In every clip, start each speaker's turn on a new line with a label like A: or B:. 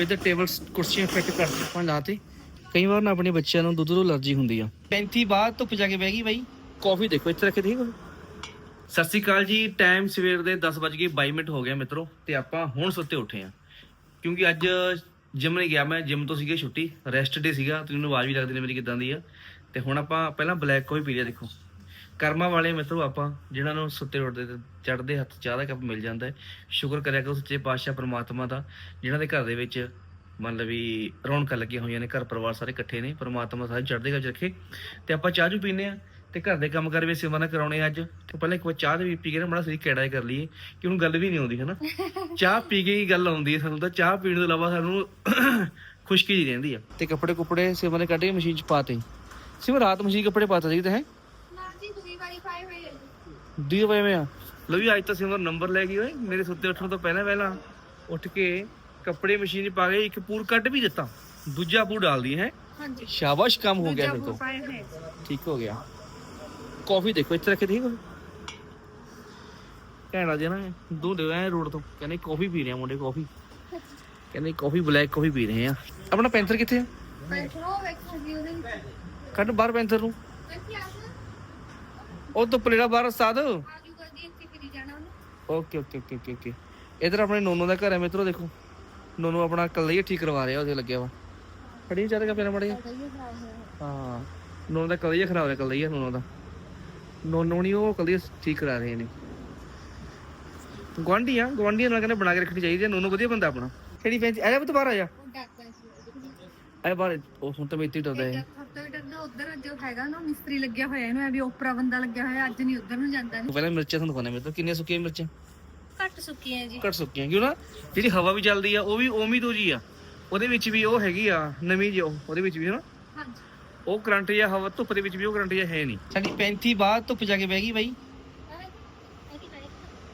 A: ਇੱਧਰ ਟੇਬਲ ਕੁਰਸੀਆਂ ਫਿੱਟ ਕਰ ਆਪਾਂ ਲਾਤੇ ਕਈ ਵਾਰ ਨਾ ਆਪਣੇ ਬੱਚਿਆਂ ਨੂੰ ਦੁੱਧ ਤੋਂ ਅਲਰਜੀ ਹੁੰਦੀ ਆ। 35 ਬਾਅਦ ਧੁੱਪ ਜਾ ਕੇ ਬਹਿ ਗਈ ਬਾਈ। ਕਾਫੀ ਦੇਖੋ ਇੱਥੇ ਰੱਖੇ ਠੀਕ ਸਤਿ ਸ਼੍ਰੀ ਅਕਾਲ ਜੀ ਟਾਈਮ ਸਵੇਰ ਦੇ 10:22 ਮਿੰਟ ਹੋ ਗਿਆ ਮਿੱਤਰੋ ਤੇ ਆਪਾਂ ਹੁਣ ਸੁੱਤੇ ਉੱਠੇ ਆ। ਕਿਉਂਕਿ ਅੱਜ ਜਿਮ ਨਹੀਂ ਗਿਆ ਮੈਂ ਜਿਮ ਤੋਂ ਸੀਗੇ ਛੁੱਟੀ ਰੈਸਟ ਡੇ ਸੀਗਾ ਤੁਹਾਨੂੰ ਆਵਾਜ਼ ਵੀ ਲੱਗਦੀ ਨੇ ਮੇਰੀ ਕਿਦਾਂ ਦੀ ਆ। ਤੇ ਹੁਣ ਆਪਾਂ ਪਹਿਲਾਂ ਬਲੈਕ ਕਾਫੀ ਪੀ ਲਿਆ ਦੇਖੋ। ਕਰਮਾਂ ਵਾਲੇ ਮਿੱਤਰੋ ਆਪਾਂ ਜਿਨ੍ਹਾਂ ਨੂੰ ਸੁੱਤੇ ਉੱਠਦੇ ਤੇ ਚੜਦੇ ਹੱਥ ਚਾਹ ਦਾ ਕੱਪ ਮਿਲ ਜਾਂਦਾ ਹੈ ਸ਼ੁਕਰ ਕਰਿਆ ਕਰੋ ਸੱਚੇ ਪਾਤਸ਼ਾਹ ਪ੍ਰਮਾਤਮਾ ਦਾ ਜਿਨ੍ਹਾਂ ਦੇ ਘਰ ਦੇ ਵਿੱਚ ਮਤਲਬ ਵੀ ਰੌਣਕਾਂ ਲੱਗੀਆਂ ਹੋਈਆਂ ਨੇ ਘਰ ਪਰਿਵਾਰ ਸਾਰੇ ਇਕੱਠੇ ਨੇ ਪ੍ਰਮਾਤਮਾ ਸਾਰੇ ਚੜ੍ਹਦੇ ਕਾ ਰੱਖੇ ਤੇ ਆਪਾਂ ਚਾਹ ਜੂ ਪੀਨੇ ਆ ਤੇ ਘਰ ਦੇ ਕੰਮ ਕਰ ਵੀ ਸੇਵਾ ਨਾ ਕਰਾਉਣੇ ਆ ਅੱਜ ਤੇ ਪਹਿਲਾਂ ਇੱਕ ਵਾਰ ਚਾਹ ਦੇ ਵੀ ਪੀ ਕੇ ਨਾ ਬੜਾ ਸਹੀ ਕਿਹੜਾ ਕਰ ਲਈਏ ਕਿ ਹੁਣ ਗੱਲ ਵੀ ਨਹੀਂ ਆਉਂਦੀ ਹਨਾ? ਚਾਹ ਪੀ ਕੇ ਹੀ ਗੱਲ ਆਉਂਦੀ ਹੈ ਸਾਨੂੰ ਤਾਂ ਚਾਹ ਪੀਣ ਤੋਂ ਇਲਾਵਾ ਸਾਨੂੰ ਖੁਸ਼ਕੀ ਜੀ ਰਹਿੰਦੀ ਆ। ਤੇ ਕੱਪੜੇ ਕੁਪੜੇ ਸੇਵਾ ਨੇ ਕੱਢ ਕੇ ਮਸ਼ੀਨ ਚ ਪਾਤੇ ਸਿਮ ਰਾਤ ਮਸ਼ੀਨ ਕੱਪੜੇ ਪਾਤਾ ਸੀ ਤੇ ਹੈ? ਦੀ ਵਜੇ ਮੈਂ ਲੋ ਵੀ ਅੱਜ ਤਾਂ ਸਿਮਰ ਨੰਬਰ ਲੈ ਗਈ ਓਏ ਮੇਰੇ ਸੁੱਤੇ ਉੱਠਣ ਤੋਂ ਪਹਿਲਾਂ ਪਹਿਲਾਂ ਉੱਠ ਕੇ ਕੱਪੜੇ ਮਸ਼ੀਨ 'ਚ ਪਾ ਕੇ ਇੱਕ ਪੂਰ ਕੱਢ ਵੀ ਦਿੱਤਾ ਦੂਜਾ ਪੂਰ ਡਾਲਦੀ ਹੈ
B: ਹਾਂਜੀ
A: ਸ਼ਾਬਾਸ਼ ਕੰਮ ਹੋ ਗਿਆ ਫਿਰ ਤੋਂ
B: ਪਾਏ ਹੋਏ
A: ਠੀਕ ਹੋ ਗਿਆ ਕਾਫੀ ਦੇਖੋ ਇੱਥੇ ਰੱਖੇ ਠੀਕ ਹੋ ਕਹਿਣਾ ਜੇ ਨਾ ਦੋ ਦੇ ਐ ਰੋਡ ਤੋਂ ਕਹਿੰਦੇ ਕਾਫੀ ਪੀ ਰਹੇ ਆ ਮੁੰਡੇ ਕਾਫੀ ਕਹਿੰਦੇ ਕਾਫੀ ਬਲੈਕ ਕਾਫੀ ਪੀ ਰਹੇ ਆ ਆਪਣਾ ਪੈਂਥਰ ਕਿੱਥੇ ਆ
B: ਬੈਠੋ ਵੇਖੋ ਵੀ ਉਹਦੇ ਵਿੱਚ
A: ਕੱਢ ਬਾਹਰ ਪੈਂਥਰ ਨੂੰ।
B: ਕੀ ਆ
A: ਉਹ ਤੋਂ ਪਲੇੜਾ ਬਾਹਰ ਉਸਤਾਦ
B: ਆਜੂਗਾ ਜੀ ਇੱਥੇ ਫਿਰੀ ਜਾਣਾ ਉਹਨੇ।
A: Okay okay okay okay okay. ਇਧਰ ਆਪਣੇ ਨੋਨੋ ਦਾ ਘਰ ਹੈ ਮਿੱਤਰੋ ਦੇਖੋ। ਨੋਨੋ ਆਪਣਾ ਕੱਲਾ ਹੀ ਠੀਕ ਕਰਵਾ ਰਿਹਾ ਉਹਦੇ ਲੱਗਿਆ ਵਾ। ਖੜੀ ਚੱਲ ਕੇ ਪੈਣਾ ਮੜਿਆ ਹਾਂ ਨੋਨੋ ਦਾ ਕੱਲਾ ਹੀ ਖਰਾਬ ਹੋਇਆ ਕੱਲਾ ਹੀ ਨੋਨੋ ਦਾ। ਨੋਨੋ ਨਹੀਂ ਉਹ ਕੱਲਾ ਹੀ ਠੀਕ ਕਰਾ ਰਹੇ ਨੇ। ਗਵਾਂਢੀ ਆ ਗਵਾਂਢੀਆਂ ਨਾਲ ਕਹਿੰਦੇ ਬਣਾ ਕੇ ਰੱਖਣੀ ਚਾਹੀਦੀ ਆ ਨੋਨੋ ਵਧੀਆ ਬੰਦਾ ਆਪਣਾ। ਕਿਹੜੀ ਫੈਂਸੀ ਆ ਜਾ ਬਤ ਬਾਹਰ ਆ ਜਾ।
B: ਉਹ
A: ਆ ਬਾਹਰ ਉਹ ਹੁਣ ਤਾਂ ਮੈਂ ਇੱਥੇ ਹੀ ਡਰਦਾ ਹੈ
B: ਹਫਤਾ ਵੀ ਡਰਦਾ ਉਧਰ ਜੋ ਹੈਗਾ ਨਾ ਮਿਸਤਰੀ ਲੱਗਿਆ ਹੋਇਆ ਇਹਨੂੰ ਐ ਵੀ ਓਪਰਾ ਬੰਦਾ ਲੱਗਿਆ ਹੋਇਆ ਅੱਜ ਨਹੀਂ ਉਧਰ ਨੂੰ ਜਾਂਦਾ
A: ਪਹਿਲਾਂ ਮਿਰਚਾਂ ਤੁਹਾਨੂੰ ਦਿਖਾਉਂਦੇ ਮੇਰੇ ਤੋਂ ਕਿੰਨੀਆਂ ਸੁੱਕੀਆਂ ਮਿਰਚਾਂ?
B: ਘੱਟ ਸੁੱਕੀਆਂ ਜੀ।
A: ਘੱਟ ਸੁੱਕੀਆਂ ਕਿਉਂ ਨਾ? ਜਿਹੜੀ ਹਵਾ ਵੀ ਚੱਲਦੀ ਆ ਉਹ ਵੀ ਉਵੇਂ ਤੋਂ ਜੀ ਆ। ਉਹਦੇ ਵਿੱਚ ਵੀ ਉਹ ਹੈਗੀ ਆ ਨਵੀਂ ਉਹ ਉਹਦੇ ਵਿੱਚ ਵੀ ਹਨਾ?
B: ਹਾਂਜੀ।
A: ਉਹ ਕਰੰਟ ਜਾਂ ਹਵਾ ਧੁੱਪ ਦੇ ਵਿੱਚ ਵੀ ਉਹ ਕਰੰਟ ਜਾਂ ਹੈ ਨਹੀਂ। ਸਾਡੀ 35 ਬਾਅਦ ਧੁੱਪ ਜਾ ਕੇ ਬਹਿ ਗਈ ਬਾਈ।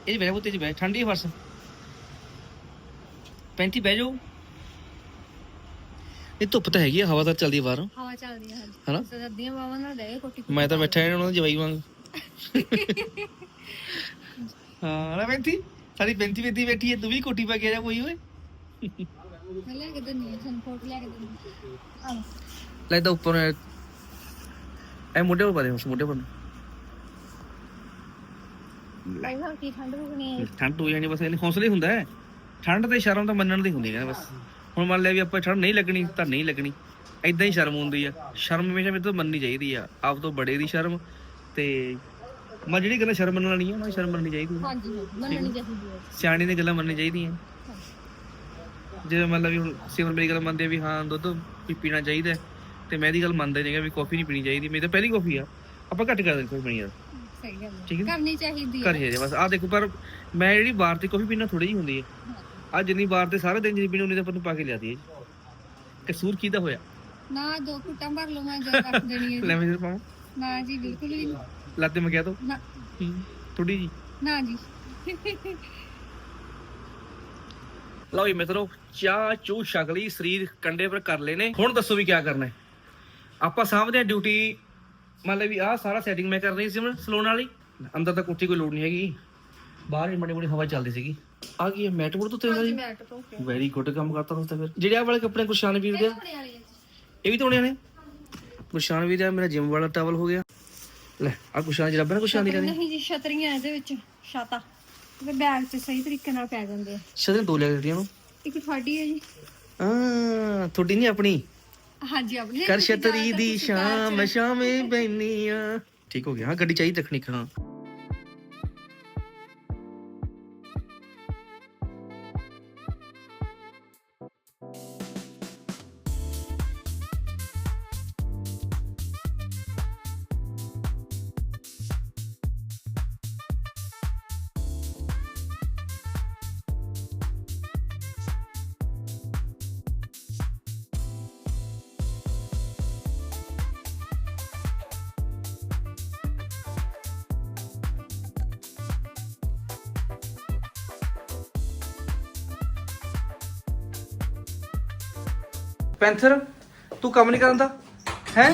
A: ਇਹ ਬਹਿ ਬੁੱਤੇ ਚ ਬਹਿ ਠੰਡੀ ਫਰਸ 35 ਬਹਿ ਜਾਓ। ਇਹ ਧੁੱਪ ਤਾਂ ਹੈਗੀ ਆ ਹਵਾ ਤਾਂ ਚੱਲਦੀ ਆ ਬਾਹਰੋਂ।
B: ਹਵਾ ਚੱਲਦੀ ਹੈ ਹਾਂਜੀ।
A: ਹਨਾ?
B: ਸਰਦੀਆਂ ਬਾਵਾਂ ਨਾਲ ਦੇ ਕੋਟੀ
A: ਮੈਂ ਤਾਂ ਬੈਠਾ ਇਹਨਾਂ ਦੀ ਜਵਾਈ ਵਾਂਗ। ਹਾਂ ਨਾ 35 ਸਾਡੀ 35 35 ਬੈਠੀ ਹੈ ਤੂੰ ਵੀ ਕੋਟੀ ਪਾ ਕੇ ਆ ਜਾ ਕੋਈ ਓਏ।
B: ਮੈਂ ਲੈ ਕੇ ਦਿੰਦੀ ਹਾਂ ਤੁਹਾਨੂੰ ਫੋਟੋ ਲੈ ਕੇ ਦਿੰਦੀ ਹਾਂ ਆਹ।
A: ਲੈ ਤਾਂ ਉੱਪਰ ਐ। ਮੁੰਡੇ ਪਰ ਪਾ ਦੇ ਉਸ ਮੁੰਡੇ ਪਰ
B: ਭਾਈ ਹਾਂ ਕੀ ਠੰਡ ਹੋਣੀ ਹੈ
A: ਠੰਡ ਹੋ ਜਾਣੀ ਬਸ ਇਹਨੇ ਹੌਸਲੇ ਹੁੰਦਾ ਹੈ ਠੰਡ ਤੇ ਸ਼ਰਮ ਤਾਂ ਮੰਨਣ ਦੀ ਹੁੰਦੀ ਹੈ ਬਸ। ਹੁਣ ਮੰਨ ਲਿਆ ਵੀ ਆਪਾਂ ਠੰਡ ਨਹੀਂ ਲੱਗਣੀ ਤਾਂ ਨਹੀਂ ਲੱਗਣੀ। ਐਦਾਂ ਹੀ ਸ਼ਰਮ ਹੁੰਦੀ ਆ। ਸ਼ਰਮ ਹਮੇਸ਼ਾ ਮੇਰੇ ਤੋਂ ਮੰਨਣੀ ਚਾਹੀਦੀ ਆ। ਆਪ ਤੋਂ ਬੜੇ ਦੀ ਸ਼ਰਮ ਤੇ ਮੈਂ ਜਿਹੜੀ ਗੱਲਾਂ ਸ਼ਰਮ ਮੰਨਣ ਵਾਲੀਆਂ ਉਹਨਾਂ ਦੀ ਸ਼ਰਮ ਮੰਨਣੀ ਚਾਹੀਦੀ ਆ।
B: ਹਾਂਜੀ ਮੰਨਣੀ ਚਾਹੀਦੀ ਹੈ
A: ਸਿਆਣੇ ਦੀਆਂ ਗੱਲਾਂ ਮੰਨਣੀ ਚਾਹੀਦੀਆਂ। ਜਿਵੇਂ ਮਤਲਬ ਵੀ ਹੁਣ ਸਿਮਰ ਮੇਰੀ ਗੱਲ ਮੰਨਦੇ ਆ ਵੀ ਹਾਂ ਦੁੱਧ ਵੀ ਪੀਣਾ ਚਾਹੀਦਾ ਹੈ, ਤੇ ਮੈਂ ਇਹਦੀ ਗੱਲ ਮੰਨਦੇ ਨਹੀਂਗਾ ਵੀ ਕਾਫੀ ਨਹੀਂ ਪੀਣੀ ਚਾਹੀਦੀ। ਮੇਰੀ ਤਾਂ ਪਹਿਲੀ ਕਾਫੀ ਆ। ਆਪਾਂ ਘੱਟ ਕਰ ਦਿੰਦੇ ਕੋਈ ਪੀਣੀ ਯਾਰ
B: ਸਹੀ ਗੱਲ ਹੈ
A: ਠੀਕ ਹੈ
B: ਕਰਨੀ ਚਾਹੀਦੀ ਹੈ
A: ਹੀ ਆ ਬਸ। ਆ ਦੇਖੋ ਪਰ ਮੈਂ ਜਿਹੜੀ ਬਾਹਰ ਤੇ ਕਾਫੀ ਪੀਣਾ ਥੋੜੀ ਜਿਹੀ ਹੁੰਦੀ ਹੈ ਆ ਜਿੰਨੀ ਬਾਹਰ ਤੇ ਸਾਰੇ ਦਿਨ ਜਿੰਨੀ ਪੀਣੀ ਉਨੀ ਤਾਂ ਆਪਾਂ ਨੂੰ ਪਾ ਕੇ ਲਿਆਦੀ ਹੈ ਕਸੂਰ ਕਿਹਦਾ ਹੋਇਆ?
B: ਨਾ ਦੋ ਘੁੱਟਾਂ ਭਰ ਲਓ ਮੈਂ ਜਦ ਰੱਖ ਦੇਣੀ ਹੈ
A: ਲੈ ਮੈਂ ਪਾਵਾਂ?
B: ਨਾ ਜੀ ਬਿਲਕੁਲ ਵੀ ਨਹੀਂ।
A: ਲੱਤੇ ਮੈਂ ਕਿਹਾ ਤੋ।
B: ਨਾ।
A: ਥੋੜੀ ਜੀ।
B: ਨਾ ਜੀ।
A: ਲਓ ਜੀ ਮਿੱਤਰੋ ਚਾਹ ਚੂ ਛਕ ਲਈ ਸਰੀਰ ਕੰਡੇ ਪਰ ਕਰ ਲਏ ਨੇ। ਹੁਣ ਦੱਸੋ ਵੀ ਕੀ ਕਰਨਾ ਹੈ? ਆਪਾਂ ਸਾਹਮਣੇ ਡਿਊਟੀ ਮੰਨ ਲਓ ਵੀ ਆਹ ਸਾਰਾ ਸੈਟਿੰਗ ਮੈਂ ਕਰ ਰਹੀ ਸੀ ਸਲੂਨ ਵਾਲੀ। ਅੰਦਰ ਤਾਂ ਕੁੱਤੀ ਕੋਈ ਲੋੜ ਨਹੀਂ ਹੈਗੀ। ਬਾਹਰ ਹੀ ਮੜੀ ਮੜੀ ਹਵਾ ਚੱਲਦੀ ਸੀਗੀ। ਆ ਕੀ ਹੈ? ਮੈਟ ਬੁਰ ਤੋਂ ਤੇਰਾ ਜੀ
B: ਮੈਟ ਤੋਂ
A: ਵੈਰੀ ਗੁੱਡ ਕੰਮ ਕਰਤਾ ਤੁਸੀਂ ਤਾਂ ਫਿਰ। ਜਿਹੜੇ ਆ ਵਾਲੇ ਕੱਪੜੇ ਗੁਰਸ਼ਾਨ ਵੀਰ ਦੇ ਆ,
B: ਬਣੇ ਵਾਲੀ ਹੈ
A: ਇਹ ਵੀ ਧੋਣੇ ਨੇ? ਗੁਰਸ਼ਾਨ ਵੀਰ ਦਾ ਮੇਰਾ ਜਿਮ ਵਾਲਾ ਟਾਵਲ ਹੋ ਗਿਆ। ਲੈ ਆ ਗੁਰਸ਼ਾਨ ਜਰਾਬਾਂ ਨਾ ਗੁਰਸ਼ਾਨ ਦੀ ਕਹਿੰਦੀ
B: ਨਹੀਂ ਜੀ ਛਤਰੀਆਂ ਇਹਦੇ ਵਿੱਚ ਛਾਤਾ। ਤੇ ਬੈਗ 'ਚ ਸਹੀ ਤਰੀਕੇ ਨਾਲ ਪੈ ਜਾਂਦੇ ਆ।
A: ਸ਼ਦਨ ਦੋ ਲੈ ਦਿੱਤੀਆਂ ਨੂੰ
B: ਇੱਕ ਤੁਹਾਡੀ ਹੈ ਜੀ।
A: ਆ ਤੁਹਾਡੀ ਨਹੀਂ ਆਪਣੀ?
B: ਹਾਂਜੀ ਆਪਣੀ।
A: ਕਰ ਛਤਰੀ ਦੀ ਸ਼ਾਮ ਸ਼ਾਮੇ ਬੈਨੀਆਂ ਠੀਕ ਹੋ ਗਿਆ ਹਾਂ ਗੱਡੀ ਚਾਹੀਦੀ ਰੱਖਣੀ ਹਾਂ। ਪੈਂਥਰ ਤੂੰ ਕੰਮ ਨਹੀਂ ਕਰਦਾ ਹੈ?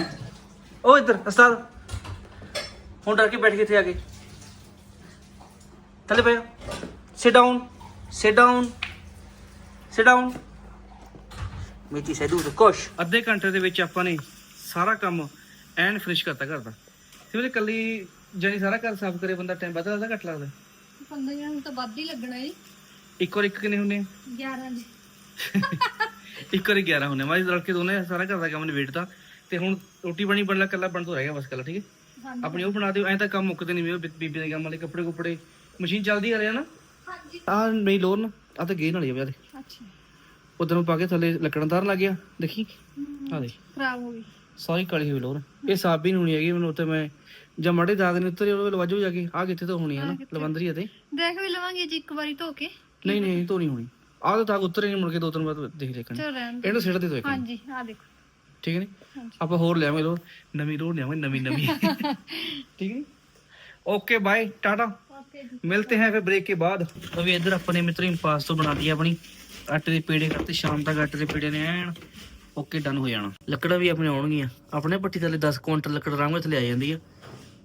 A: ਉਹ ਇੱਧਰ ਉਸਤਾਦ। ਹੁਣ ਡਰ ਕੇ ਬੈਠ ਕੇ ਇੱਥੇ ਆ ਕੇ। ਥੱਲੇ ਪਿਆ sit down sit down sit down ਮੇਥੀ ਸੈਦੂ ਤੇ ਕੁਛ ਅੱਧੇ ਘੰਟੇ ਦੇ ਵਿੱਚ ਆਪਾਂ ਨੇ ਸਾਰਾ ਕੰਮ ਐਨ ਫਿਨਿਸ਼ ਕਰਤਾ ਘਰ ਦਾ। ਸਿਮਰੇ ਕੱਲੀ ਜਾਨੀ ਸਾਰਾ ਘਰ ਸਾਫ਼ ਕਰੇ ਬੰਦਾ ਟਾਈਮ ਵੱਧ ਲੱਗਦਾ ਘੱਟ ਲੱਗਦਾ?
B: 15 ਨੂੰ ਤਾਂ ਵੱਧ ਹੀ ਲੱਗਣਾ ਹੈ
A: ਇੱਕ ਵਾਰ ਇੱਕ ਕਿੰਨੇ ਹੁੰਦੇ ਆ?
B: 11 ਦੇ
A: ਇੱਕ ਵਾਰੀ 11 ਹੁੰਦੇ ਮਾਈ ਰਲ ਕੇ ਦੋਨੇ ਸਾਰਾ ਘਰ ਦਾ ਕੰਮ ਨਿਬੇੜਤਾ ਤੇ ਹੁਣ ਰੋਟੀ ਬਣੀ ਬਣਨਾ ਕੱਲਾ ਬਣ ਤੋਂ ਰਹਿ ਗਿਆ ਬਸ ਕੱਲਾ ਠੀਕ ਹੈ? ਆਪਣੀ ਉਹ ਬਣਾ ਦਿਓ ਐਂ ਤਾਂ ਕੰਮ ਮੁੱਕਦੇ ਨਹੀਂ ਮੇਰੇ ਬੀਬੀ ਦੇ ਕੰਮ ਵਾਲੇ ਕੱਪੜੇ ਕੁਪੜੇ ਮਸ਼ੀਨ ਚੱਲਦੀ ਆ ਰਿਹਾ ਨਾ?
B: ਹਾਂਜੀ।
A: ਆ ਮੇਰੀ ਲੋਰ ਨਾ ਆ ਤਾਂ ਗੇ ਨਾਲ ਹੀ ਆ ਵਿਆਹ ਦੇ।
B: ਅੱਛਾ।
A: ਉਧਰ ਨੂੰ ਪਾ ਕੇ ਥੱਲੇ ਲੱਕੜਾਂ ਤਾਰ ਲੱਗ ਗਿਆ ਦੇਖੀ? ਆ ਦੇ
B: ਖਰਾਬ ਹੋ ਗਈ।
A: ਸਾਰੀ ਕਾਲੀ ਹੋਈ ਲੋਰ। ਇਹ ਸਾਬ ਵੀ ਨਹੀਂ ਹੋਣੀ ਹੈਗੀ ਮੈਨੂੰ ਉੱਤੇ ਮੈਂ ਜਾਂ ਮੜੇ ਦਾਗ ਨੇ ਉੱਤਰ ਉਹਦੇ ਲਵਾਜੋ ਜਾ ਕੇ। ਆ ਕਿੱਥੇ ਤੋਂ ਹੋਣੀ ਹੈ ਨਾ ਲਵੰਦਰੀ ਤੇ।
B: ਦੇਖ ਵੀ ਲਵਾਂਗੇ ਜੀ ਇੱਕ ਵਾਰੀ ਧੋ ਕੇ।
A: ਨਹੀਂ ਨਹੀਂ ਧੋਣੀ ਹੋਣੀ। ਆਹ ਤਾਂ ਦਾਗ ਉੱਤਰ ਹੀ ਨਹੀਂ ਮੁੜ ਕੇ ਦੋ ਤਿੰਨ ਵਾਰ ਦੇਖ ਦੇਖਣ
B: ਚਲ ਰਹਿਣ ਦਿਓ।
A: ਇਹਨੂੰ ਸਿੱਟ ਦੇ ਦੋ ਇੱਕ
B: ਹਾਂਜੀ ਆ ਦੇਖੋ
A: ਠੀਕ ਹੈ ਨੀ
B: ਹਾਂਜੀ।
A: ਆਪਾਂ ਹੋਰ ਲਿਆਵਾਂਗੇ ਲੋਰ ਨਵੀਂ ਲੋਰ ਲਿਆਵਾਂਗੇ ਨਵੀਂ ਨਵੀਂ ठीक है ओके बाय टाटा
B: ਓਕੇ ਜੀ
A: मिलते हैं फिर ब्रेक के बाद अभी इधर अपने मित्र पास तो बना दिया अपनी ਆਟੇ ਦੇ ਪੇੜੇ ਕਰਤੇ ਸ਼ਾਮ ਤੱਕ ਆਟੇ ਦੇ ਪੇੜੇ ਨੇ ਐਨ ਓਕੇ ਡਨ ਹੋ ਜਾਣਾ ਲੱਕੜਾਂ ਵੀ ਆਪਣੇ ਆਉਣਗੀਆਂ ਆਪਣੇ ਪੱਟੀ ਥੱਲੇ 10 ਕੁਇੰਟਲ ਲੱਕੜ ਆਰਾਮ ਨਾਲ ਥੱਲੇ ਆ ਜਾਂਦੀ ਆ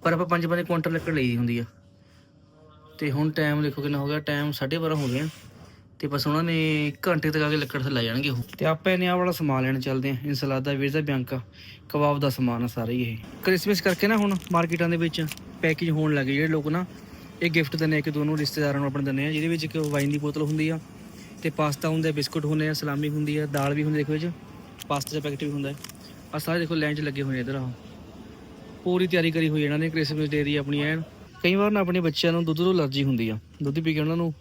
A: ਪਰ ਆਪਾਂ ਪੰਜ ਪੰਜ ਕੁਇੰਟਲ ਲੱਕੜ ਲਈ ਦੀ ਹੁੰਦੀ ਆ ਤੇ ਹੁਣ ਟਾਈਮ ਦੇਖੋ ਕਿੰਨਾ ਹੋ ਗਿਆ ਟਾਈਮ 12:30 ਹੋ ਗਿਆ ਤੇ ਬਸ ਉਹਨਾਂ ਨੇ ਘੰਟੇ ਤੱਕ ਆ ਕੇ ਲੱਕੜ ਥੱਲੇ ਜਾਣਗੇ ਉਹ। ਤੇ ਆਪਾਂ ਇਹਨੇ ਆ ਵਾਲਾ ਸਮਾਨ ਲੈਣ ਚੱਲਦੇ ਆ ਇਨਸਲਾਦਾ ਵੀਜ਼ਾ ਬਿਆੰਕਾ। ਕਬਾਬ ਦਾ ਸਮਾਨ ਆ ਸਾਰਾ ਹੀ ਇਹ। ਕ੍ਰਿਸਮਸ ਕਰਕੇ ਨਾ ਹੁਣ ਮਾਰਕੀਟਾਂ ਦੇ ਵਿੱਚ ਪੈਕੇਜ ਹੋਣ ਲੱਗੇ ਜਿਹੜੇ ਲੋਕ ਨਾ, ਇਹ ਗਿਫਟ ਦਿੰਦੇ ਇੱਕ ਦੋਨੋਂ ਰਿਸ਼ਤੇਦਾਰਾਂ ਨੂੰ ਆਪਣੇ ਦਿੰਦੇ ਆ ਜਿਹਦੇ ਵਿੱਚ ਇੱਕ ਵਾਈਨ ਦੀ ਬੋਤਲ ਹੁੰਦੀ ਆ, ਤੇ ਪਾਸਤਾ ਹੁੰਦਾ ਬਿਸਕੁਟ ਹੁੰਦੇ ਆ, ਸਲਾਮੀ ਹੁੰਦੀ ਆ, ਦਾਲ ਵੀ ਹੁੰਦੀ ਦੇਖੋ ਇਹ 'ਚ ਪਾਸਤਾ ਦਾ ਪੈਕੇਟ ਵੀ ਹੁੰਦਾ ਆ। ਸਾਰੇ ਦੇਖੋ ਲਾਈਨ 'ਚ ਲੱਗੇ ਹੋਏ ਨੇ ਇਧਰ ਆ ਪੂਰੀ ਤਿਆਰੀ ਕਰੀ ਹੋਈ ਇਹਨਾਂ ਨੇ ਕ੍ਰਿਸਮਸ ਡੇ ਦੀ ਆਪਣੀ ਐਨ। ਕਈ ਵਾਰ ਨਾ ਆਪਣੇ ਬੱਚਿਆਂ ਨੂੰ ਦੁੱਧ ਤੋਂ ਅਲਰਜੀ ਹੁੰਦੀ ਆ, ਦੁੱਧ ਪੀ ਕੇ ਉਹਨਾਂ ਨੂੰ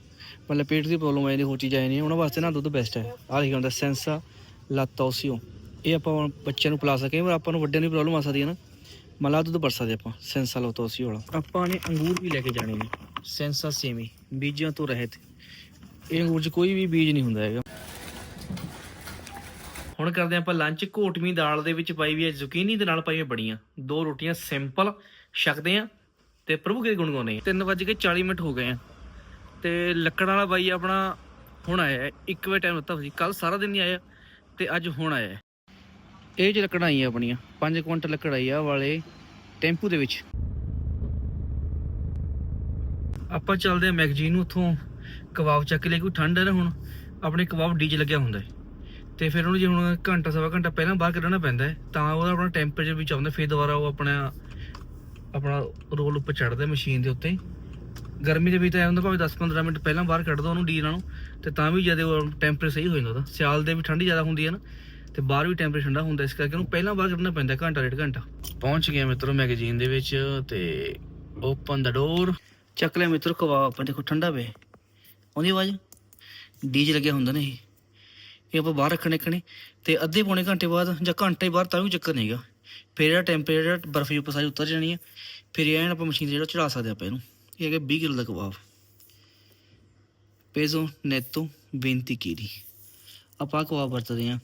A: ਮਤਲਬ ਪੇਟ ਦੀ ਪ੍ਰੋਬਲਮ ਆ ਜਾਂਦੀ, ਹੋਰ ਚੀਜ਼ਾਂ ਆ ਉਹਨਾਂ ਵਾਸਤੇ ਨਾ ਦੁੱਧ ਬੈਸਟ ਹੈ। ਆਹ ਲਿਖਿਆ ਹੁੰਦਾ ਸੈਂਸਾ ਲਾਟੋਸੀਓ ਇਹ ਆਪਾਂ ਬੱਚਿਆਂ ਨੂੰ ਪਿਲਾ ਸਕੇ ਪਰ ਆਪਾਂ ਨੂੰ ਵੱਡਿਆਂ ਨੂੰ ਪ੍ਰੋਬਲਮ ਆ ਸਕਦੀ ਹੈ ਨਾ। ਮਲਾ ਦੁੱਧ ਵਰਤ ਸਕਦੇ ਆਪਾਂ ਸੈਂਸਾ ਲਾਟੋਸੀਓ ਵਾਲਾ। ਆਪਾਂ ਨੇ ਅੰਗੂਰ ਵੀ ਲੈ ਕੇ ਜਾਣੇ ਨੇ ਸੈਂਸਾ ਸੇਮੀ ਬੀਜਾਂ ਤੋਂ ਰਹਿਤ। ਇਹ ਅੰਗੂਰ 'ਚ ਕੋਈ ਵੀ ਬੀਜ ਨਹੀਂ ਹੁੰਦਾ ਹੈਗਾ। ਹੁਣ ਕਰਦੇ ਆਪਾਂ ਲੰਚ ਘੋਟਵੀਂ ਦਾਲ ਦੇ ਵਿੱਚ ਪਾਈ ਵੀ ਹੈ ਜ਼ੁਕੀਨੀ ਦੇ ਨਾਲ ਪਾਈਆਂ ਬੜੀਆਂ ਦੋ ਰੋਟੀਆਂ ਸਿੰਪਲ ਛਕਦੇ ਆ ਤੇ ਪ੍ਰਭੂ ਕੇ ਗੁਣ ਗਾਉਂਦੇ ਆ 3:40 ਮਿੰਟ ਹੋ ਗਏ ਆ। ਤੇ ਲੱਕੜਾਂ ਵਾਲਾ ਬਾਈ ਆਪਣਾ ਹੁਣ ਆਇਆ ਹੈ। ਇੱਕ ਵਜੇ ਟਾਈਮ ਦਿੱਤਾ ਸੀ। ਕੱਲ ਸਾਰਾ ਦਿਨ ਨਹੀਂ ਆਇਆ ਤੇ ਅੱਜ ਹੁਣ ਆਇਆ ਹੈ। ਇਹ ਚ ਲੱਕੜਾਂ ਆਈਆਂ ਆਪਣੀਆਂ। 5 ਕੁਇੰਟਲ ਲੱਕੜ ਆਈ ਆ ਵਾਲੇ ਟੈਂਪੂ ਦੇ ਵਿੱਚ। ਆਪਾਂ ਚੱਲਦੇ ਆ ਮੈਗਜ਼ੀਨ ਨੂੰ ਉੱਥੋਂ ਕਬਾਬ ਚੱਕ ਲੈ ਕੋਈ ਠੰਡ ਹੈ ਨਾ ਹੁਣ। ਆਪਣੇ ਕਬਾਬ ਡੀਜ ਲੱਗਿਆ ਹੁੰਦਾ ਹੈ। ਤੇ ਫਿਰ ਉਹਨੂੰ ਜੇ ਹੁਣ ਘੰਟਾ ਸਵਾ ਘੰਟਾ ਪਹਿਲਾਂ ਬਾਹਰ ਕੱਢਣਾ ਪੈਂਦਾ ਹੈ, ਤਾਂ ਉਹਦਾ ਆਪਣਾ ਟੈਂਪਰੇਚਰ ਵਿੱਚ ਆਉਂਦਾ ਫਿਰ ਦੁਬਾਰਾ ਉਹ ਆਪਣਾ ਆਪਣਾ ਰੋਲ ਉੱਪਰ ਚੜਦਾ ਮਸ਼ੀਨ ਦੇ ਉੱਤੇ। ਗਰਮੀ ਦੇ ਵਿੱਚ ਤਾਂ ਇਹ ਹੁੰਦਾ ਭਾਵੇਂ 10-15 ਮਿੰਟ ਪਹਿਲਾਂ ਬਾਹਰ ਕੱਢ ਦੋ ਉਹਨੂੰ ਡੀ ਨਾਲੋਂ, ਤੇ ਤਾਂ ਵੀ ਜਦ ਉਹ ਟੈਂਪਰੇਚਰ ਸਹੀ ਹੋ ਜਾਂਦਾ ਉਹਦਾ। ਸਿਆਲ ਦੇ ਵੀ ਠੰਡੀ ਜ਼ਿਆਦਾ ਹੁੰਦੀ ਹੈ ਨਾ, ਤੇ ਬਾਹਰ ਵੀ ਟੈਂਪਰੇਚਰ ਠੰਡਾ ਹੁੰਦਾ, ਇਸ ਕਰਕੇ ਉਹਨੂੰ ਪਹਿਲਾਂ ਬਾਹਰ ਕੱਢਣਾ ਪੈਂਦਾ ਘੰਟਾ ਡੇਢ ਘੰਟਾ। ਪਹੁੰਚ ਗਿਆ ਮਿੱਤਰੋ ਮੈਗਜ਼ੀਨ ਦੇ ਵਿੱਚ, ਤੇ ਓਪਨ ਦਾ ਡੋਰ ਚੱਕ ਲਿਆ ਮਿੱਤਰੋ ਕਬਾਬ ਆਪਾਂ ਦੇਖੋ ਠੰਡਾ ਪਏ ਉਹਦੀ ਆਵਾਜ਼? ਡੀਜ ਲੱਗਿਆ ਹੁੰਦਾ ਨਾ ਇਹ। ਇਹ ਆਪਾਂ ਬਾਹਰ ਰੱਖਣੇ ਰੱਖਣੇ ਤੇ ਅੱਧੇ ਪੌਣੇ ਘੰਟੇ ਬਾਅਦ, ਜਾਂ ਘੰਟੇ ਬਾਅਦ ਤਾਂ ਵੀ ਚੱਕਰ ਨਹੀਂਗਾ। ਫਿਰ ਇਹਦਾ ਟੈਂਪਰੇਚਰ ਬਰਫ ਉੱਪਰ ਸਾਰੀ ਉਤਰ ਜਾਣੀ ਹੈ। ਫਿਰ ਇਹ ਐਨ ਆਪਾਂ ਮਸ਼ੀਨ ਜਿਹੜਾ ਚੜਾ ਸਕਦੇ ਆਪਾਂ ਇਹਨੂੰ। ਇਹ ਹੈਗਾ 20 ਕਿਲੋ ਦਾ ਕਬਾਬ। ਪੇਜ਼ੋ ਨੇਤੋ 20 ਕੀਰੀ ਆਪਾਂ ਕਬਾਬ ਵਰਤਦੇ ਹਾਂ।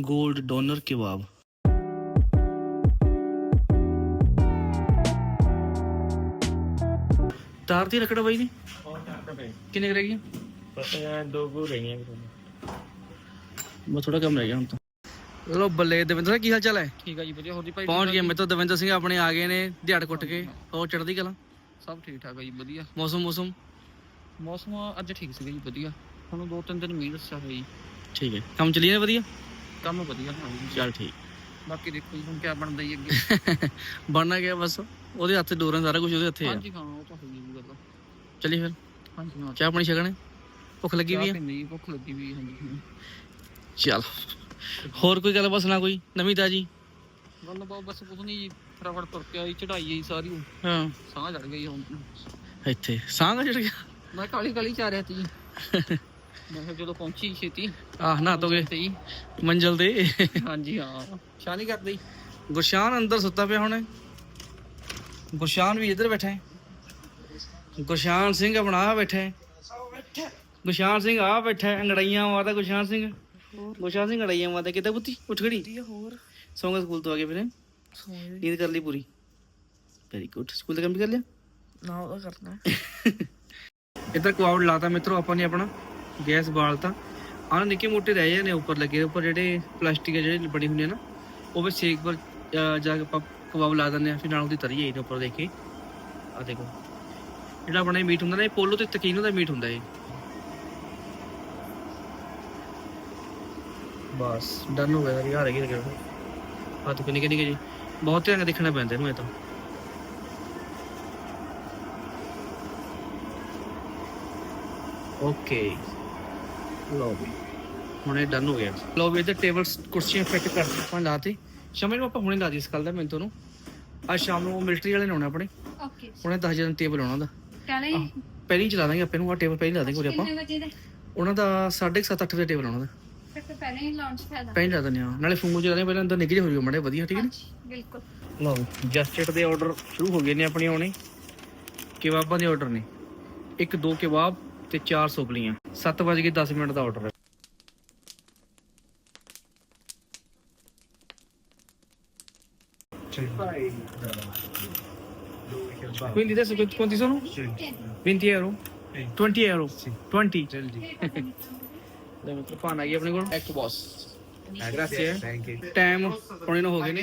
A: 골ਡ ਡੋਨਰ ਕਬਾਬ। ਤਾਰ ਦੀ ਲੱਕੜ ਬਾਈ ਨੇ? ਕਿੰਨੇ ਕੁ ਰਹਿ ਗਈਆਂ?
C: ਪਤਾ ਹੈ ਦੋ ਗੋ ਰਹੀਆਂ
A: ਬਸ ਥੋੜਾ ਕੰਮ ਰਹਿ ਗਿਆ ਹੁਣ ਤਾਂ। ਲੋ ਬੱਲੇ ਦਵਿੰਦਰ ਕੀ ਹਾਲ ਚਾਲ ਹੈ?
C: ਠੀਕ ਆ ਜੀ ਵਧੀਆ। ਹੋਰ ਜੀ ਭਾਈ
A: ਪਹੁੰਚ ਗਏ ਮੇਰੇ ਤੋਂ ਦਵਿੰਦਰ ਸਿੰਘ ਆਪਣੇ ਆ ਗਏ ਨੇ ਦਿਹਾੜ ਕੁੱਟ ਕੇ। ਹੋਰ ਚੜਦੀ ਕਲਾ?
C: ਸਭ ਠੀਕ ਠਾਕ ਆ ਜੀ ਵਧੀਆ।
A: ਮੌਸਮ ਮੌਸਮ?
C: ਮੌਸਮ ਅੱਜ ਠੀਕ ਸੀਗਾ ਜੀ ਵਧੀਆ। ਤੁਹਾਨੂੰ ਦੋ ਤਿੰਨ ਦਿਨ ਮੀਂਹ ਦੱਸਿਆ ਹੋਇਆ ਜੀ।
A: ਠੀਕ ਹੈ। ਕੰਮ ਚੱਲੀ ਨੇ ਵਧੀਆ?
C: ਕੰਮ ਵਧੀਆ ਹਾਂ ਜੀ।
A: ਚੱਲ ਠੀਕ।
C: ਬਾਕੀ ਦੇਖੋ ਜੀ ਹੁਣ ਕੀ ਬਣਦਾ ਜੀ ਅੱਗੇ।
A: ਬਣਨਾ ਗਿਆ ਬਸ? ਉਹਦੇ ਹੱਥ ਡੋਰਾਂ ਸਾਰਾ ਕੁਝ ਉਹਦੇ ਹੱਥੇ ਆ।
C: ਹਾਂਜੀ ਹਾਂ ਉਹ ਤਾਂ ਜੀ ਗੱਲ।
A: ਚੱਲੀ ਫਿਰ।
C: ਹਾਂਜੀ ਹਾਂ।
A: ਚਾਹ ਪਾਣੀ ਛਕਣੇ? ਭੁੱਖ ਲੱਗੀ ਵੀ ਆ?
C: ਨਹੀਂ ਭੁੱਖ ਲੱਗੀ ਵੀ ਹਾਂਜੀ ਹਾਂ।
A: ਚੱਲ। ਹੋਰ ਕੋਈ ਗੱਲ ਬਸ ਨਾ ਕੋਈ? ਨਵੀਂ ਤਾਜੀ?
C: ਗੱਲ ਬਾਤ ਬਸ ਕੁਝ ਨਹੀਂ ਜੀ। ਫਟਾਫਟ ਤੁਰ ਕੇ ਆਈ ਚੜਾਈ ਆਈ ਸਾਰੀ।
A: ਹਾਂ।
C: ਸਾਹ ਚੜ ਗਈ ਹੁਣ।
A: ਇੱਥੇ। ਸਾਂਗਾ ਚੜ ਗਿਆ?
C: ਮੈਂ ਕਾਲੀ ਕਾਲੀ ਚਾ ਰਿਹਾ ਸੀ ਜੀ। ਮੈਂ ਕਿਹਾ ਜਦੋਂ ਪਹੁੰਚੀ ਛੇਤੀ।
A: ਆਹ ਨਾ ਤੋਗੇ
C: ਤੇ
A: ਮੰਜ਼ਲ ਦੇ
C: ਹਾਂਜੀ ਹਾਂ। ਸ਼ਾਨੀ ਕਰਦੀ।
A: ਗੁਰਸ਼ਾਨ ਅੰਦਰ ਸੁੱਤਾ ਪਿਆ ਹੁਣੇ। ਗੁਰਸ਼ਾਨ ਵੀ ਇੱਧਰ ਬੈਠਾ ਹੈ। ਗੁਰਸ਼ਾਨ ਸਿੰਘ ਆਪਣਾ ਬੈਠਾ ਹੈ। ਗੁਰਸ਼ਾਨ ਸਿੰਘ ਆ ਬੈਠਾ ਹੈ। ਅੰਗੜਾਈਆਂ ਮਾਰਦਾ ਗੁਰਸ਼ਾਨ ਸਿੰਘ। ਗੁਰਸ਼ਾਨ ਸਿੰਘ ਅੰਗੜਾਈਆਂ ਮਾਰਦਾ। ਕਿੱਦਾਂ ਪੁੱਤੀ ਉੱਠ ਖੜੀ।
C: ਹੋਰ।
A: ਸੌਂਗਾ ਸਕੂਲ ਤੋਂ ਆ ਕੇ ਫਿਰ। ਹੈਂ? ਨੀਂਦ ਕਰ ਲਈ ਪੂਰੀ ਵੈਰੀ ਗੁੱਡ ਸਕੂਲ ਦਾ ਕੰਮ ਵੀ ਕਰ ਲਿਆ
C: ਨਾ ਉਹਦਾ ਕਰਨਾ
A: ਇੱਧਰ ਕਵਾਉਡ ਲਾਤਾ ਮਿੱਤਰੋ ਆਪਾਂ ਨੇ ਆਪਣਾ। ਗੈਸ ਬਾਲਤਾ। ਆਹ ਨਿੱਕੇ ਮੋਟੇ ਰਹਿ ਜਾਂਦੇ ਨੇ ਉੱਪਰ ਲੱਗੇ। ਉੱਪਰ ਜਿਹੜੇ ਪਲਾਸਟਿਕ ਦੇ ਜਿਹੜੇ ਬਣੇ ਹੁੰਦੇ ਨਾ ਉਹ ਵੀ ਸੇਕ ਪਰ ਜਾ ਕੇ ਆਪਾਂ ਕਬਾਬ ਲਾ ਦਿੰਦੇ ਆ ਫਿਰ ਨਾਲ ਉਹਦੀ ਤਰੀ ਆਈ ਨੇ ਉੱਪਰ ਦੇਖੇ। ਆ ਦੇਖੋ। ਜਿਹੜਾ ਆਪਣਾ ਇਹ ਮੀਟ ਹੁੰਦਾ ਨਾ ਇਹ ਪੋਲੋ ਤੇ ਤਕੀਨੋ ਦਾ ਮੀਟ ਹੁੰਦਾ ਇਹ। ਬਸ ਡਨ ਹੋ ਗਿਆ ਯਾਰ ਹੈਗੀ ਲੱਗਿਆ ਹੱਥ ਕਿੰਨੇ ਕਿੰਨੇ ਜੀ? ਬਹੁਤ ਨਾਲ ਦੇਖਣਾ ਪੈਂਦਾ ਇਹਨੂੰ ਇਹ ਤਾਂ। ਓਕੇ ਲਓ ਵੀ ਹੁਣ ਇਹ ਡਨ ਹੋ ਗਿਆ। ਲਓ ਵੀ ਇਹਦੇ ਟੇਬਲਸ ਕੁਰਸੀਆਂ ਫਿੱਟ ਕਰ ਆਪਾਂ ਲਾਤੇ ਸ਼ਮੇ ਨੂੰ ਆਪਾਂ ਹੁਣੇ ਲਾ ਦੀ ਇਸ ਕੱਲ ਦਾ ਮੈਨੂੰ ਤੁਹਾਨੂੰ ਅੱਜ ਸ਼ਾਮ ਨੂੰ ਮਿਲਟਰੀ ਵਾਲੇ ਨੇ ਆਉਣਾ ਆਪਣੇ।
B: ਓਕੇ
A: ਉਹਨੇ 10000 ਟੇਬਲ ਆਉਣਾ ਦਾ ਪਹਿਲਾਂ ਹੀ ਚਲਾ ਦਾਂਗੇ ਆਪਾਂ ਨੂੰ ਆ ਟੇਬਲ ਪਹਿਲਾਂ ਲਾ ਦਾਂਗੇ ਉਰੇ ਆਪਾਂ। ਉਹਨਾਂ ਦਾ 7:30 8 ਵਜੇ ਟੇਬਲ ਆਉਣਾ ਦਾ
B: ਫਿਰ ਤਾਂ ਪਹਿਲਾਂ ਹੀ ਲਾਂਚ ਫਾਇਦਾ
A: ਪਹਿਲਾਂ ਲਾ ਦਿੰਦੇ ਆ। ਨਾਲੇ ਫੋਨ ਚਲਾ ਰਹੇ ਪਹਿਲਾਂ ਅੰਦਰ ਜਿਹੇ ਹੋ ਜਾਓ ਮੜੇ ਵਧੀਆ ਠੀਕ ਹੈ
B: ਹਾਂਜੀ ਬਿਲਕੁਲ।
A: ਲਓ ਜਸਟਿਟ ਦੇ ਆਰਡਰ ਸ਼ੁਰੂ ਹੋ ਗਏ ਨੇ ਆਪਣੀ ਆਉਣੇ ਕਬਾਬਾਂ ਦੇ ਆਰਡਰ ਨੇ। ਇੱਕ ਦੋ ਕਬਾਬ ਤੇ ਚਾਰ ਸੁਪਲੀਆਂ। 7 ਵਜੇ ਕੇ 10 ਮਿੰਟ ਦਾ ਆਰਡਰ ਹੈ। Quindi adesso quanti sono? 20 euro? 20 euro? 20 ਲੈ ਮਿੱਤਰ ਪਾਣ ਆ ਗਈ ਆਪਣੇ ਕੋਲ। ਇੱਕ ਬੌਸ ਗ੍ਰਾਸੀਆ ਥੈਂਕ ਯੂ ਟਾਈਮ ਹੁਣੇ ਨੂੰ ਹੋ ਗਏ ਨੇ।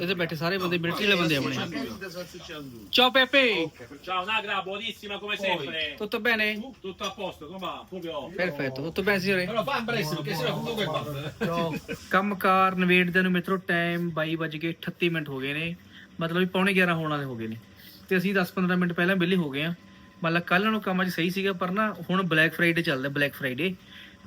A: ਇਹਦੇ ਬੈਠੇ ਸਾਰੇ ਬੰਦੇ ਮਿਲਟਰੀ ਵਾਲੇ ਬੰਦੇ ਆਪਣੇ। ciao Pepe
D: Ciao Nagra, buonissima come sempre.
A: tutto bene?
D: Tutto a posto, come va? Proprio.
A: perfetto tutto bene signore?
D: Però fa presto perché sennò comunque va.
A: ਕੰਮਕਾਰ ਨਵੇੜਦੇ ਨੂੰ ਮਿੱਤਰੋ ਟਾਈਮ 22 ਵੱਜ ਕੇ 38 ਮਿੰਟ ਹੋ ਗਏ ਨੇ ਮਤਲਬ ਵੀ ਪੌਣੇ 11 ਹੋਣ ਵਾਲੇ ਹੋ ਗਏ ਨੇ ਤੇ ਅਸੀਂ 10-15 ਮਿੰਟ ਪਹਿਲਾਂ ਵਿਹਲੇ ਹੋ ਗਏ ਆ ਮਤਲਬ ਕੱਲ ਨੂੰ ਕੰਮ ਅੱਜ ਸਹੀ ਸੀਗਾ ਪਰ ਨਾ ਹੁਣ ਬਲੈਕ ਫਰਾਈਡੇ ਚੱਲਦਾ ਬਲੈਕ ਫਰਾਈਡੇ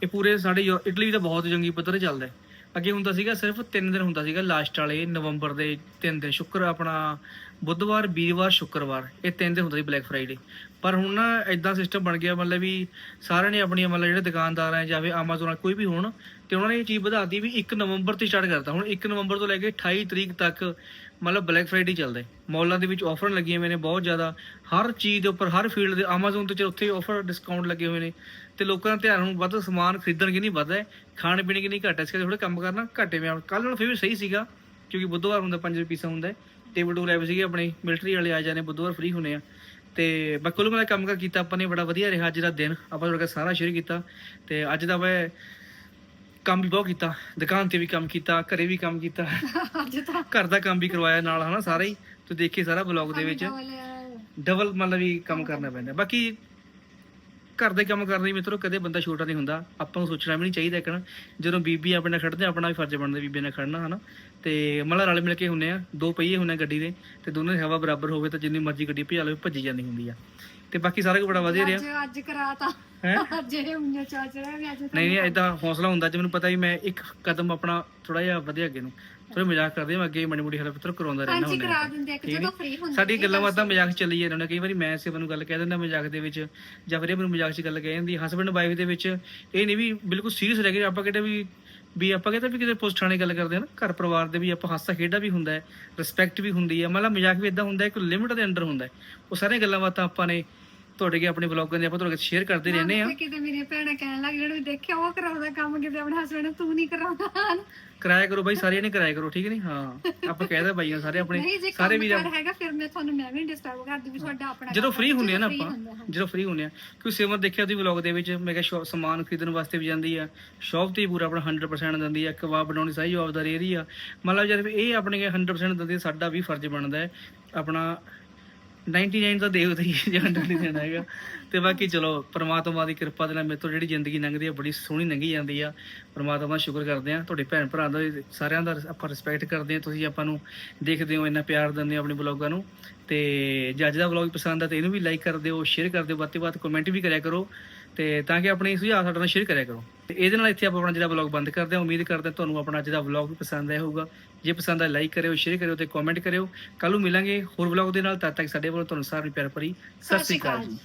A: ਇਹ ਪੂਰੇ ਸਾਡੇ ਯੂ- ਇਟਲੀ ਦਾ ਬਹੁਤ ਜੰਗੀ ਪੱਧਰ ਚੱਲਦਾ ਹੈ। ਅੱਗੇ ਹੁੰਦਾ ਸੀਗਾ ਸਿਰਫ 3 ਦਿਨ ਹੁੰਦਾ ਸੀਗਾ ਲਾਸਟ ਵਾਲੇ ਨਵੰਬਰ ਦੇ 3 ਦਿਨ, ਸ਼ੁੱਕਰ ਆਪਣਾ ਬੁੱਧਵਾਰ, ਵੀਰਵਾਰ, ਸ਼ੁੱਕਰਵਾਰ, ਇਹ ਤਿੰਨ ਦਿਨ ਹੁੰਦਾ ਸੀ ਬਲੈਕ ਫਰਾਈਡੇ ਪਰ ਹੁਣ ਨਾ ਇਦਾਂ ਸਿਸਟਮ ਬਣ ਗਿਆ, ਮਤਲਬ ਵੀ ਸਾਰਿਆਂ ਨੇ ਆਪਣੀਆਂ ਮਤਲਬ ਜਿਹੜੇ ਦੁਕਾਨਦਾਰ ਆ ਜਾਂ ਫਿਰ Amazon ਆ, ਕੋਈ ਵੀ ਹੋਣ, ਤੇ ਉਹਨਾਂ ਨੇ ਇਹ ਚੀਜ਼ ਵਧਾਤੀ ਵੀ 1 ਨਵੰਬਰ ਤੋਂ ਸਟਾਰਟ ਕਰਤਾ। ਹੁਣ 1 ਨਵੰਬਰ ਤੋਂ ਲੈ ਕੇ 28 ਤਰੀਕ ਤੱਕ ਮਤਲਬ ਬਲੈਕ ਫਰਾਈਡੇ ਚੱਲਦਾ ਹੈ। ਮੌਲਾਂ ਦੇ ਵਿੱਚ ਆਫਰ ਲੱਗੀਆਂ ਹੋਏ ਨੇ ਬਹੁਤ ਜ਼ਿਆਦਾ। ਹਰ ਚੀਜ਼ ਦੇ ਉੱਪਰ, ਹਰ ਫੀਲਡ ਦੇ Amazon ਤੇ ਚ ਉੱਥੇ ਆਫਰ ਡਿਸਕਾਊਂਟ ਲੱਗੇ ਹੋਏ ਨੇ। ਤੇ ਲੋਕਾਂ ਦਾ ਧਿਆਨ ਹੁਣ ਵੱਧ ਸਮਾਨ ਖਰੀਦਣ ਕੀ ਨਹੀਂ ਵੱਧਦਾ ਹੈ, ਖਾਣ ਪੀਣ ਕੀ ਨਹੀਂ ਘਟਾ ਇਸ ਕਰਕੇ ਥੋੜਾ ਕੰਮ ਕਰਨਾ ਘਟੇ ਮੈਂ ਕੱਲ ਨਾਲ ਫਿਰ ਵੀ ਸਹੀ ਸੀਗਾ ਕਿਉਂਕਿ ਬੁੱਧਵਾਰ ਹੁੰਦਾ 5 ਰੁਪਏ ਪੀਸਾ ਹੁੰਦਾ ਟੇਬਲ ਆਏ ਹੋਏ ਸੀਗੇ ਆਪਣੇ ਮਿਲਟਰੀ ਵਾਲੇ ਆ ਜਾਣੇ ਬੁੱਧਵਾਰ ਫ੍ਰੀ ਹੁੰਨੇ ਆ। ਤੇ ਬਾਕੀ ਕੁੱਲ ਕੇ ਕੰਮ ਕਰ ਕੀਤਾ ਆਪਾਂ ਨੇ ਬੜਾ ਵਧੀਆ ਰਿਹਾ ਅੱਜ ਦਾ ਦਿਨ ਆਪਾਂ ਤੁਹਾਡੇ ਸਾਰਾ ਸ਼ੇਅਰ ਕੀਤਾ। ਤੇ ਅੱਜ ਦਾ ਮੈਂ ਕੰਮ ਵੀ ਬਹੁਤ ਕੀਤਾ ਦੁਕਾਨ ਤੇ ਵੀ ਕੰਮ ਕੀਤਾ ਘਰੇ ਵੀ ਕੰਮ ਕੀਤਾ।
B: ਅੱਜ ਤਾਂ
A: ਘਰ ਦਾ ਕੰਮ ਵੀ ਕਰਵਾਇਆ ਨਾਲ ਹਨਾ ਸਾਰਾ ਹੀ। ਤੂੰ ਦੇਖੀ ਸਾਰਾ ਬਲੌਗ ਦੇ ਵਿੱਚ। ਡਬਲ ਮਤਲਬ ਵੀ ਕੰਮ ਕਰਨਾ ਪੈਂਦਾ। ਬਾਕੀ ਘਰ ਦੇ ਕੰਮ ਕਰਨ ਲਈ ਮਿੱਤਰੋ ਕਦੇ ਬੰਦਾ ਛੋਟਾ ਨਹੀਂ ਹੁੰਦਾ। ਆਪਾਂ ਨੂੰ ਸੋਚਣਾ ਵੀ ਨਹੀਂ ਚਾਹੀਦਾ ਕਿ ਨਾ। ਜਦੋਂ ਬੀਬੀ ਆਪਣੇ ਨਾਲ ਖੜਦੇ ਆ, ਆਪਣਾ ਵੀ ਫਰਜ਼ ਬਣਦਾ ਬੀਬੀ ਨਾਲ ਖੜਨਾ ਹਨਾ। ਤੇ ਮਤਲਬ ਰਲ ਮਿਲ ਕੇ ਹੁੰਨੇ ਆ ਦੋ ਪਹੀਏ ਹੁੰਨੇ ਆ ਗੱਡੀ ਦੇ ਤੇ ਦੋਨੋਂ ਦੀ ਹਵਾ ਬਰਾਬਰ ਹੋਵੇ ਤਾਂ ਜਿੰਨੀ ਮਰਜ਼ੀ ਗੱਡੀ ਭਜਾ ਲਵੇ ਭੱਜੀ ਜਾਂਦੀ ਹੁੰਦੀ ਆ। ਤੇ ਬਾਕੀ ਸਾਰਾ ਕੁਝ ਬੜਾ ਵਧੀਆ ਰਿਹਾ।
B: ਅੱਜ ਅੱਜ ਕਰਾਤਾ।
A: ਹੈਂ?
B: ਅੱਜ ਇਹ unnya ਚਾਚ ਰਿਹਾ ਵੀ ਅੱਜ
A: ਨਹੀਂ ਨਹੀਂ ਐਦਾਂ ਹੌਸਲਾ ਹੁੰਦਾ ਜੇ ਮੈਨੂੰ ਪਤਾ ਵੀ ਮੈਂ ਇੱਕ ਕਦਮ ਆਪਣਾ ਥੋੜਾ ਜਿਹਾ ਵਧਿਆ ਅੱਗੇ ਨੂੰ। ਥੋੜਾ ਮਜ਼ਾਕ ਕਰਦੇ ਆ, ਮੈਂ ਅੱਗੇ ਮਣੀ ਮੁੜੀ ਹਲਪ ਕਰਾਉਂਦਾ ਰਹਿਣਾ
B: ਹਾਂਜੀ
A: ਹੁੰਦਾ
B: ਕਰਾ ਦਿੰਦੇ ਆ ਇੱਕ
A: ਠੀਕ
B: ਜਦੋਂ
A: ਨੀ?
B: ਫ੍ਰੀ ਹੁੰਦੇ
A: ਸਾਡੀ ਗੱਲਾਂ ਬਾਤਾਂ ਮਜ਼ਾਕ ਚੱਲੀ ਜਾਂਦੇ ਨੇ ਕਈ ਵਾਰੀ ਮੈਂ ਸੇ ਮੈਨੂੰ ਗੱਲ ਕਹਿ ਦਿੰਦਾ ਮਜ਼ਾਕ ਦੇ ਵਿੱਚ ਜਾਂ ਫਿਰ ਇਹ ਮੈਨੂੰ ਮਜ਼ਾਕ 'ਚ ਗੱਲ ਕਹਿ ਜਾਂਦੀ ਹਸਬੰਡ ਵਾਈਫ ਦੇ ਵਿੱਚ ਇਹ ਨਹੀਂ ਵੀ ਬਿਲਕੁਲ ਸੀਰੀਅਸ ਰਹਿ ਗਏ ਆਪਾਂ ਕਿਤੇ ਵੀ ਵੀ ਆਪਾਂ ਕਿਤੇ ਵੀ ਕਿਤੇ ਪੋਸਟ ਥਾਣੇ ਗੱਲ ਕਰਦੇ ਆ ਨਾ ਘਰ ਪਰਿਵਾਰ ਦੇ ਵੀ ਆਪਾਂ ਹਾਸਾ ਖੇਡਾ ਵੀ ਹੁੰਦਾ ਹੈ ਰਿਸਪੈਕਟ ਵੀ ਹੁੰਦੀ ਹੈ ਮਤਲਬ ਮਜ਼ਾਕ ਵੀ ਇਦਾਂ ਹੁੰਦਾ ਹੈ ਇੱਕ ਲਿਮਿਟ ਦੇ ਅੰਡਰ ਹੁੰਦਾ ਹੈ। ਉਹ ਸਾਰੀਆਂ ਗੱਲਾਂ ਬਾਤਾਂ ਆਪਾਂ ਨੇ ਤੁਹਾਡੇ ਕੇ ਆਪਣੇ ਵਲੌਗਾਂ ਦੇ ਆਪਾਂ ਤੁਹਾਡੇ ਸ਼ੇਅਰ ਕਰਦੇ ਰਹਿੰਦੇ ਆ
B: ਕਿਤੇ ਮੇਰੀਆਂ ਭੈਣਾਂ ਕਹਿਣ ਲੱਗ ਵੀ ਦੇਖਿਆ ਉਹ ਕਰਾਉਂਦਾ ਕੰਮ ਕਿਤੇ ਆਪਣੇ ਹਸਬੰਡ ਤੂੰ ਨਹੀਂ ਕਰਾਉਂਦਾ।
A: ਕਰਾਇਆ ਕਰੋ ਬਾਈ ਸਾਰਿਆਂ ਨੇ ਕਰਾਇਆ ਕਰੋ ਠੀਕ ਨਹੀਂ ਹਾਂ ਆਪਾਂ ਕਹਿਦਾ ਬਾਈਆਂ ਸਾਰੇ ਆਪਣੇ ਸਾਰੇ ਵੀਰ
B: ਹੈਗਾ ਫਿਰ ਮੈਂ ਤੁਹਾਨੂੰ ਮੈਂ ਵੀ ਡਿਸਟਰਬ ਕਰਦੀ ਵੀ ਤੁਹਾਡਾ ਆਪਣਾ
A: ਜਦੋਂ ਫ੍ਰੀ ਹੁੰਦੇ ਆ ਨਾ ਆਪਾਂ ਜਦੋਂ ਫ੍ਰੀ ਹੁੰਦੇ ਆ ਕਿਉਂਕਿ ਸਿਮਰ ਦੇਖਿਆ ਤੁਸੀਂ ਵਲੌਗ ਦੇ ਵਿੱਚ ਮੈਂ ਕਿਹਾ ਸਮਾਨ ਖਰੀਦਣ ਵਾਸਤੇ ਵੀ ਜਾਂਦੀ ਆ ਸ਼ੌਪ ਤੇ ਪੂਰਾ ਆਪਣਾ 100% ਦਿੰਦੀ ਆ ਕਬਾਬ ਬਣਾਉਣੀ ਸਹੀ ਜਵਾਬਦਾਰੀ ਇਹਦੀ ਆ। ਮਤਲਬ ਜਦ ਇਹ ਆਪਣੇ ਕੇ 100% ਦਿੰਦੀ ਸਾਡਾ ਵੀ ਫਰਜ਼ ਬਣਦਾ ਹੈ ਆਪਣਾ 99 ਤਾਂ ਦੇਵ ਹੀ ਜਾਂਦਾ ਨਹੀਂ ਦੇਣਾ ਹੈਗਾ। ਤੇ ਬਾਕੀ ਚਲੋ, ਪ੍ਰਮਾਤਮਾ ਦੀ ਕਿਰਪਾ ਦੇ ਨਾਲ ਮੇਰੇ ਤੋਂ ਜਿਹੜੀ ਜ਼ਿੰਦਗੀ ਲੰਘਦੀ ਆ, ਬੜੀ ਸੋਹਣੀ ਲੰਘੀ ਜਾਂਦੀ ਆ। ਪ੍ਰਮਾਤਮਾ ਦਾ ਸ਼ੁਕਰ ਕਰਦੇ ਆ। ਤੁਹਾਡੇ ਭੈਣ ਭਰਾ ਦਾ ਵੀ ਸਾਰਿਆਂ ਦਾ ਆਪਾਂ ਰਿਸਪੈਕਟ ਕਰਦੇ ਆ। ਤੁਸੀਂ ਆਪਾਂ ਨੂੰ ਦੇਖਦੇ ਹੋ, ਇੰਨਾ ਪਿਆਰ ਦਿੰਦੇ ਹੋ ਆਪਣੇ ਬਲੌਗਾਂ ਨੂੰ। ਤੇ ਜੇ ਅੱਜ ਦਾ ਵਲੌਗ ਪਸੰਦ ਆ, ਤੇ ਇਹਨੂੰ ਵੀ ਲਾਈਕ ਕਰ ਦਿਓ ਸ਼ੇਅਰ ਕਰ ਦਿਓ। ਵੱਧ ਤੋਂ ਵੱਧ ਕਮੈਂਟ ਵੀ ਕਰਿਆ ਕਰੋ। ਤੇ ਤਾਂ ਕਿ ਆਪਣੇ ਸੁਝਾਅ ਸਾਡੇ ਨਾਲ ਸ਼ੇਅਰ ਕਰਿਆ ਕਰੋ। ਤੇ ਇਹਦੇ ਨਾਲ ਇੱਥੇ ਆਪਾਂ ਆਪਣਾ ਜਿਹੜਾ ਵਲੌਗ ਬੰਦ ਕਰਦੇ ਹਾਂ, ਉਮੀਦ ਕਰਦੇ ਹਾਂ ਤੁਹਾਨੂੰ ਆਪਣਾ ਅੱਜ ਦਾ ਵਲੌਗ ਵੀ ਪਸੰਦ ਆਇਆ ਹੋਊਗਾ। ਜੇ ਪਸੰਦ ਆਇਆ ਲਾਈਕ ਕਰਿਓ ਸ਼ੇਅਰ ਕਰਿਓ ਤੇ ਕਮੈਂਟ ਕਰਿਓ। ਕੱਲ ਨੂੰ ਮਿਲਾਂਗੇ ਹੋਰ ਵਲੌਗ ਦੇ ਨਾਲ, ਤਦ ਤੱਕ ਸਾਡੇ ਵੱਲੋਂ ਤੁਹਾਨੂੰ ਸਾਰਿਆਂ ਨੂੰ ਪਿਆਰ ਭਰੀ ਸਤਿ ਸ਼੍ਰੀ ਅਕਾਲ ਜੀ।